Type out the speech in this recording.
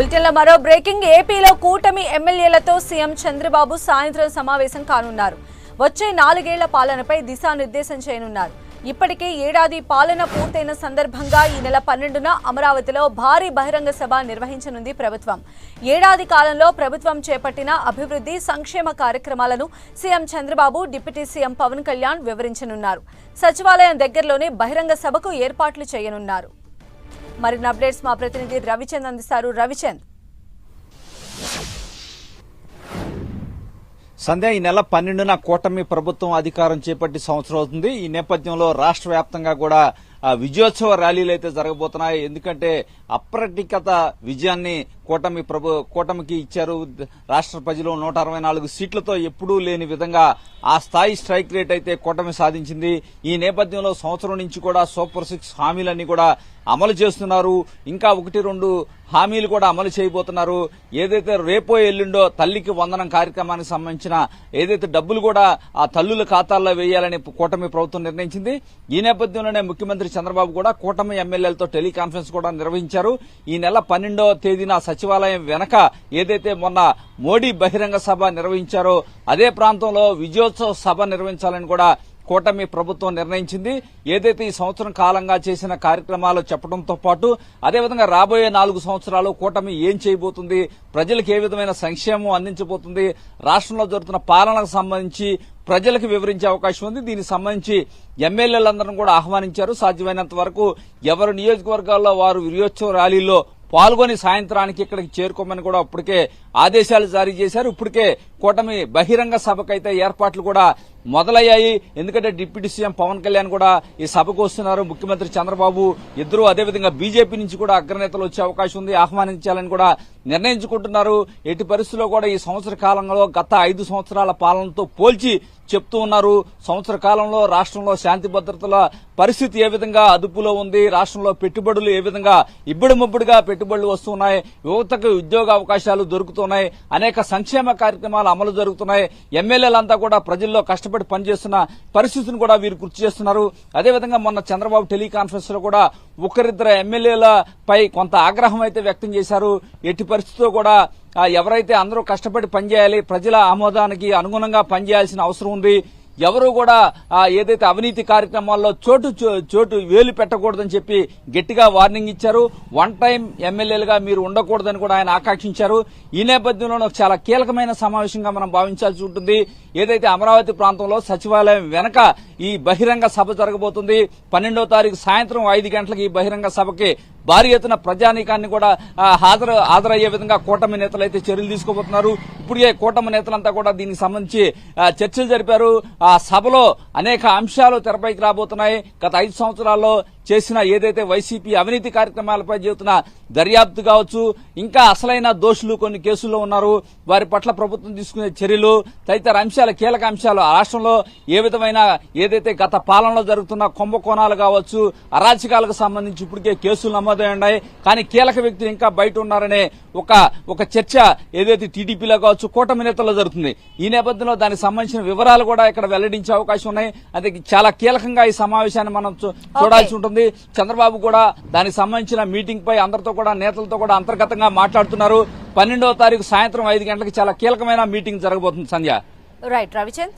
Bulletin మరో breaking. ఏపీలో కూటమి ఎమ్మెల్యేలతో సీఎం చంద్రబాబు సాయంత్రం సమావేశం కానున్నారు. వచ్చే నాలుగేళ్ళ పాలనపై దిశానిర్దేశం చేయనున్నారు. ఇప్పటికే ఏడాది పాలన పూర్తయిన సందర్భంగా ఈ నెల పన్నెండున అమరావతిలో భారీ బహిరంగ సభ నిర్వహించనుంది ప్రభుత్వం. ఏడాది కాలంలో ప్రభుత్వం చేపట్టిన అభివృద్ధి సంక్షేమ కార్యక్రమాలను CM Chandrababu deputy CM Pawan Kalyan వివరించనున్నారు. సచివాలయం దగ్గరలోనే బహిరంగ సభకు ఏర్పాట్లు చేయనున్నారు. మరిన్ని అప్డేట్స్ మా ప్రతినిధి రవిచంద్ అందిస్తారు. రవిచంద్. సంధ్య ఈ నెల పన్నెండున కూటమి ప్రభుత్వం అధికారం చేపట్టి సంవత్సరం అవుతుంది. ఈ నేపథ్యంలో రాష్ట్ర వ్యాప్తంగా కూడా విజయోత్సవ ర్యాలీలు అయితే జరగబోతున్నాయి. ఎందుకంటే అప్రటికత విజయాన్ని కూటమి ప్రభు కూటమికి ఇచ్చారు. రాష్ట్ర ప్రజలు నూట అరవై నాలుగు సీట్లతో ఎప్పుడూ లేని విధంగా ఆ స్థాయి స్ట్రైక్ రేట్ అయితే కూటమి సాధించింది. ఈ నేపథ్యంలో సంవత్సరం నుంచి కూడా సూపర్ సిక్స్ హామీలన్నీ కూడా అమలు చేస్తున్నారు. ఇంకా ఒకటి రెండు హామీలు కూడా అమలు చేయబోతున్నారు. ఏదైతే రేపో ఎల్లుండో తల్లికి వందనం కార్యక్రమానికి సంబంధించిన ఏదైతే డబ్బులు కూడా ఆ తల్లుల ఖాతాల్లో వేయాలని కూటమి ప్రభుత్వం నిర్ణయించింది. ఈ నేపథ్యంలోనే ముఖ్యమంత్రి చంద్రబాబు కూడా కూటమి ఎమ్మెల్యేలతో టెలికాన్ఫరెన్స్ కూడా నిర్వహించారు. ఈ నెల పన్నెండవ తేదీన సచివాలయం వెనక ఏదైతే మొన్న మోడీ బహిరంగ సభ నిర్వహించారో అదే ప్రాంతంలో విజయోత్సవ సభ నిర్వహించాలని కూడా కూటమి ప్రభుత్వం నిర్ణయించింది. ఏదైతే ఈ సంవత్సరం కాలంగా చేసిన కార్యక్రమాలు చెప్పడంతో పాటు అదేవిధంగా రాబోయే నాలుగు సంవత్సరాలు కూటమి ఏం చేయబోతుంది? ప్రజలకు ఏ విధమైన సంక్షేమం అందించబోతుంది? రాష్ట్రంలో జరుగుతున్న పాలనకు సంబంధించి ప్రజలకు వివరించే అవకాశం ఉంది. దీనికి సంబంధించి ఎమ్మెల్యేలందరూ కూడా ఆహ్వానించారు. సాధ్యమైనంత వరకు ఎవరు నియోజకవర్గాల్లో వారు విజయోత్సవ ర్యాలీలో పాల్గొని సాయంత్రానికి ఇక్కడికి చేరుకోమని కూడా ఇప్పటికే ఆదేశాలు జారీ చేశారు. ఇప్పటికే కూటమి బహిరంగ సభకైతే ఏర్పాట్లు కూడా మొదలయ్యాయి. ఎందుకంటే డిప్యూటీ సీఎం పవన్ కళ్యాణ్ కూడా ఈ సభకు వస్తున్నారు. ముఖ్యమంత్రి చంద్రబాబు ఇద్దరు అదేవిధంగా బీజేపీ నుంచి కూడా అగ్రనేతలు వచ్చే అవకాశం ఉంది. ఆహ్వానించాలని కూడా నిర్ణయించుకుంటున్నారు. ఎట్టి పరిస్థితుల్లో కూడా ఈ సంవత్సర కాలంలో గత ఐదు సంవత్సరాల పాలనతో పోల్చి చెప్తూ ఉన్నారు. సంవత్సర కాలంలో రాష్ట్రంలో శాంతి భద్రతల పరిస్థితి ఏ విధంగా అదుపులో ఉంది? రాష్ట్రంలో పెట్టుబడులు ఏ విధంగా ఇబ్బడి ముబ్బడిగా పెట్టుబడులు వస్తున్నాయి? యువతకు ఉద్యోగ అవకాశాలు దొరుకుతున్నాయి. అనేక సంక్షేమ కార్యక్రమాలు అమలు జరుగుతున్నాయి. ఎమ్మెల్యేలంతా కూడా ప్రజల్లో కష్టం కష్టపడి పనిచేస్తున్న పరిస్థితిని కూడా వీరు గుర్తు చేస్తున్నారు. అదేవిధంగా మొన్న చంద్రబాబు టెలికాన్ఫరెన్స్లో కూడా ఒకరిద్దరు ఎమ్మెల్యేలపై కొంత ఆగ్రహం అయితే వ్యక్తం చేశారు. ఎట్టి పరిస్థితితో కూడా ఎవరైతే అందరూ కష్టపడి పనిచేయాలి ప్రజల ఆమోదానికి అనుగుణంగా పనిచేయాల్సిన అవసరం ఉంది. ఎవరు కూడా ఏదైతే అవినీతి కార్యక్రమాల్లో చోటు చో- చోటు వేలు పెట్టకూడదని చెప్పి గట్టిగా వార్నింగ్ ఇచ్చారు. వన్ టైం ఎమ్మెల్యేలుగా మీరు ఉండకూడదని కూడా ఆయన ఆకాంక్షించారు. ఈ నేపథ్యంలో చాలా కీలకమైన సమావేశంగా మనం భావించాల్సి ఉంటుంది. ఏదైతే అమరావతి ప్రాంతంలో సచివాలయం వెనక ఈ బహిరంగ సభ జరగబోతుంది. పన్నెండో తారీఖు సాయంత్రం ఐదు గంటలకు ఈ బహిరంగ సభకి భారీ ఎత్తున ప్రజానీకాన్ని కూడా హాజరు హాజరయ్యే విధంగా కూటమి నేతలు అయితే చర్యలు తీసుకోబోతున్నారు. ఇప్పటికే కూటమి నేతలంతా కూడా దీనికి సంబంధించి చర్చలు జరిపారు. ఆ సభలో అనేక అంశాలు తెరపైకి రాబోతున్నాయి. గత ఐదు సంవత్సరాల్లో చేసిన ఏదైతే వైసీపీ అవినీతి కార్యక్రమాలపై చేస్తున్న దర్యాప్తు కావచ్చు ఇంకా అసలైన దోషులు కొన్ని కేసుల్లో ఉన్నారు. వారి పట్ల ప్రభుత్వం తీసుకునే చర్యలు తదితర అంశాలు కీలక అంశాలు. రాష్ట్రంలో ఏ విధమైన ఏదైతే గత పాలనలో జరుగుతున్న కుంభకోణాలు కావచ్చు అరాచకాలకు సంబంధించి ఇప్పటికే కేసులు నమోదై ఉన్నాయి కానీ కీలక వ్యక్తులు ఇంకా బయట ఉన్నారనే ఒక ఒక చర్చ ఏదైతే టీడీపీలో కావచ్చు కూటమి నేతల్లో జరుగుతుంది. ఈ నేపథ్యంలో దానికి సంబంధించిన వివరాలు కూడా ఇక్కడ వెల్లడించే అవకాశం ఉన్నాయి. అది చాలా కీలకంగా ఈ సమావేశాన్ని మనం చూడాల్సి ఉంటుంది. చంద్రబాబు కూడా దానికి సంబంధించిన మీటింగ్ పై అందరితో కూడా నేతలతో కూడా అంతర్గతంగా మాట్లాడుతున్నారు. పన్నెండవ తారీఖు సాయంత్రం ఐదు గంటలకు చాలా కీలకమైన మీటింగ్ జరగబోతుంది సంధ్య. రైట్ రవిచంద్